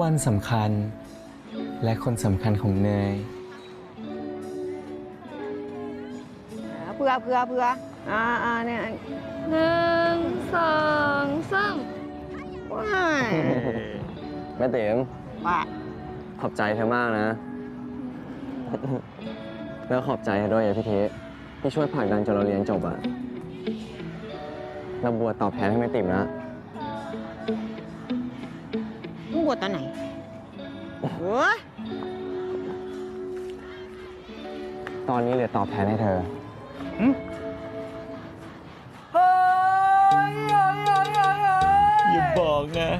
วันสำคัญ และคนสำคัญของเนย เพื่อเพื่อเพื่ออ่าอ่าเนี่ยหนึ่งสองสามว้ายแม่ติ๋มว่าขอบใจเธอมากนะ แล้วขอบใจเธอด้วยอย่าพี่เทที่ช่วยผลักดันจนเราเรียนจบอะเราบวชตอบแทนให้แม่ติ๋มนะมึงบ วชตอนไหนโอ้ยตอนนี้เหลือตอบแทนให้เธออย่าบอกนะ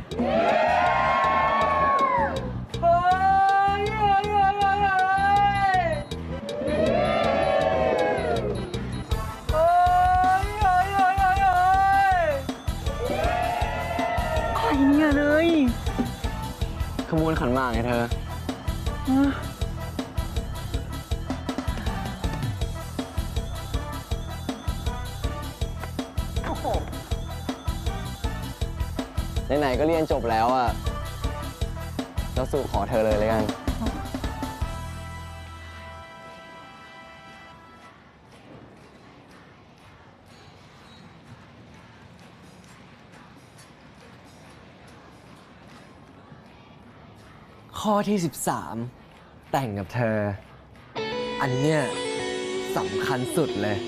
ใครเนี่ยเลย ขบวนขันหมากไงเธอโอ้โหไหนๆก็เรียนจบแล้วอะเราสู่ขอเธอเลยเลยกัน ข้อที่ 13 แต่งกับเธอ อันเนี้ยสำคัญสุดเลย